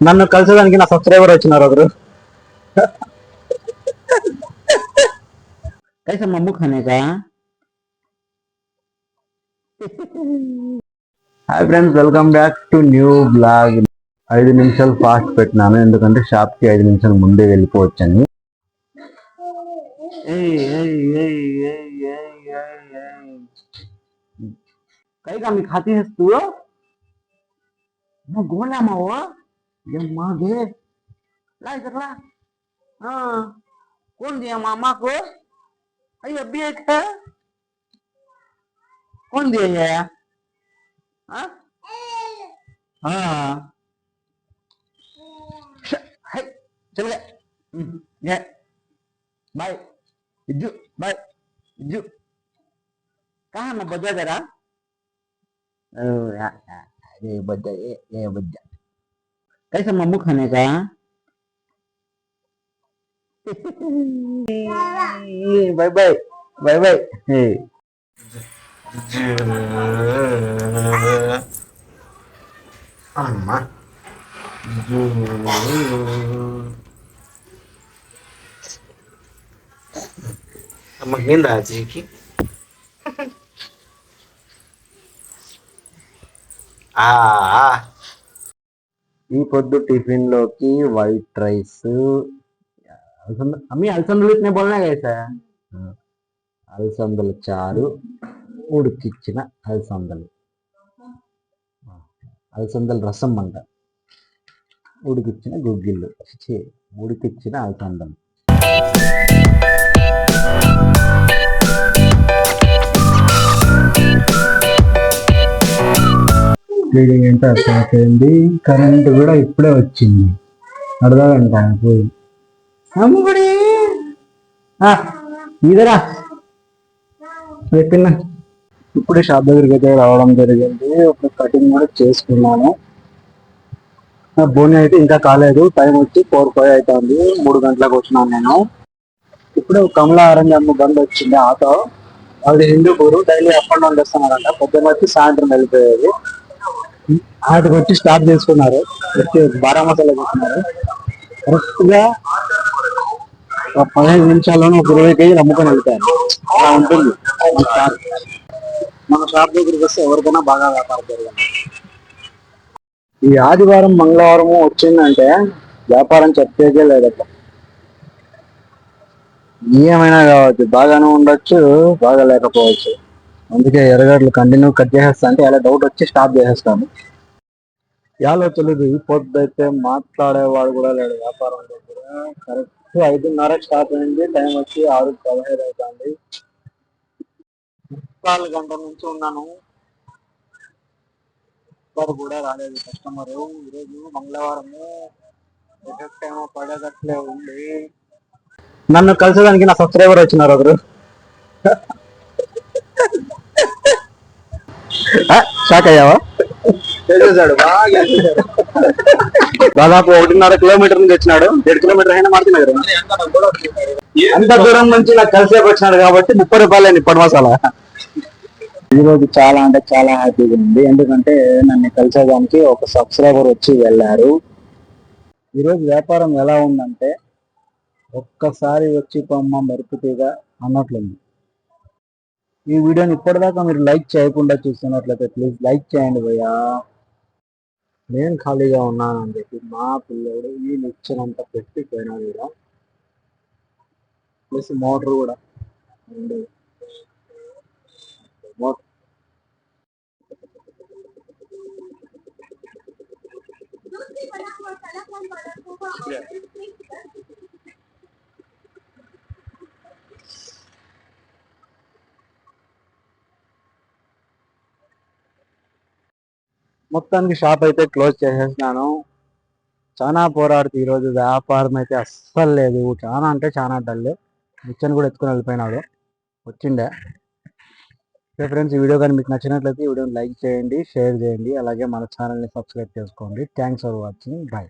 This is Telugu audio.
నన్ను కలిసేదానికి నా సబ్స్క్రైబర్ వచ్చినారు ఒకరు कैसा मम्मू खाने का hi friends welcome back to new blog ఐదు నిమిషాలు ఫాస్ట్ పెట్టినాను ఎందుకంటే షాప్ కి ఐదు నిమిషాలు ముందే వెళ్ళిపోవచ్చని कई का मी खाती है तू ಮಗೆ ಲಾಯ್ಕಲ್ಲ ಹಾ ಕೊಂದಿಯ ಮಾಮಾಕು ಅಯ್ಯ ಬೇಕ ಕೊಂದಿಯ ಹಾ ಹಾ ಹೈ ಚಲಗ ಏ ಬಾಯ್ ಇಜ್ಜು ಬಾಯ್ ಇಜ್ಜು ಕಾಮ ಬದ್ದಾದರ ಓ ಯಾ ಯಾ ಬದ್ದ ಏ ಬದ್ದ कैसा मम्मू खाने का बाय बाय बाय बाय अम्मा अम्मा नींद आ जाएगी आ, आ ఈ పొద్దు టిఫిన్లోకి వైట్ రైస్. అమ్మి అలసందలు ఇట్నే బోల్నా కదా అలసందల చారు ఉడికిచ్చిన అలసందలు. అలసందల రసం అంట. ఉడికిచ్చిన గుగ్గిళ్ళు. ఛీ, ఉడికిచ్చిన అలసందలు. రీడింగ్ ఏంటో అర్థమైపోయింది కరెంట్ కూడా ఇప్పుడే వచ్చింది. అర్థమంట పోయి అమ్ముడి ఇదరా. చెప్పిన ఇప్పుడే షాప్ దగ్గరికి అయితే రావడం జరిగింది. ఇప్పుడు కటింగ్ కూడా చేసుకున్నాను బోని అయితే ఇంకా కాలేదు. టైం వచ్చి ఫోర్ ఫైవ్ అవుతుంది. మూడు గంటలకు వచ్చినాను నేను. ఇప్పుడు కమలా ఆరెంజ్ అమ్మ బండి వచ్చింది ఆటో. అది Hindupur. Daily up and down చేస్తున్నారంట. పొద్దున్న వచ్చి సాయంత్రం వెళ్ళిపోయేది. వాటికి వచ్చి స్టార్ట్ చేసుకున్నారు. వచ్చి బారా మసాలా తీసుకున్నారు కరెక్ట్గా ఒక పదిహేను నిమిషాల్లోనే ఒక ఇరవై కేజీలు అమ్ముకొని వెళ్తారు. అలా ఉంటుంది. మన షాప్ దగ్గరికి వస్తే ఎవరికైనా బాగా వ్యాపారం జరగాలి ఈ ఆదివారం మంగళవారం వచ్చిందంటే వ్యాపారం చెప్పేదే లేదట ఏమైనా కావచ్చు బాగానే ఉండొచ్చు బాగా లేకపోవచ్చు. అందుకే ఎర్రగడ్డలు కంటిన్యూ కట్ చేసేస్తా అంటే అలా డౌట్ వచ్చి స్టాప్ చేసేస్తాను. ఎలా తెలియదు ఈ పొద్దు అయితే మాట్లాడేవాడు కూడా లేడు వ్యాపారం దగ్గర కరెక్ట్ ఐదున్నర స్టార్ట్ అయింది టైం వచ్చి ఆరు పదహైదు అవుతుంది. నాలుగు గంట నుంచి ఉన్నాను. ఒక్కరు కూడా రాలేదు కస్టమర్ ఈరోజు మంగళవారము. ఎఫెక్ట్ ఏమో పడేటట్లే ఉంది. నన్ను కలిసేదానికి నా సబ్స్క్రైబర్ వచ్చినారు ఒకరు. షాక్ అయ్యావా? చేసేసాడు బాగా దాదాపు ఒకటిన్నర కిలోమీటర్ నుంచి వచ్చినాడు. ఏడు కిలోమీటర్ అయినా మారుతున్నారు అంత దూరం నుంచి నాకు కలిసేపు వచ్చినాడు కాబట్టి ముప్పై రూపాయలు ఇప్పటి మసాలా ఈ రోజు చాలా అంటే చాలా హ్యాపీగా ఉంది. ఎందుకంటే నన్ను కలిసేదానికి ఒక సబ్స్క్రైబర్ వచ్చి వెళ్ళారు. ఈ రోజు వ్యాపారం ఎలా ఉందంటే ఒక్కసారి వచ్చి పొమ్మ మెరుపుతీగా అన్నట్లుంది. ఈ వీడియోని ఇప్పటిదాకా మీరు లైక్ చేయకుండా చూస్తున్నట్లయితే ప్లీజ్ లైక్ చేయండి భయ్యా. నేను ఖాళీగా ఉన్నానని చెప్పి మా పిల్లడు ఈ నిచ్చినంత పెట్టి పోయినాడు కూడా ప్లస్ మోటార్ కూడా. మోటార్. మొత్తానికి షాప్ అయితే క్లోజ్ చేసేసినాను. చాలా పోరాడుతూ ఈరోజు వ్యాపారం అయితే అస్సలు లేదు. చాలా అంటే చాలా డల్. నిచ్చని కూడా ఎత్తుకుని వెళ్ళిపోయినాడు. వచ్చిండే. సో ఫ్రెండ్స్ ఈ వీడియో కానీ మీకు నచ్చినట్లయితే ఈ వీడియోని లైక్ చేయండి షేర్ చేయండి అలాగే మన ఛానల్ని సబ్స్క్రైబ్ చేసుకోండి. Thanks for watching bye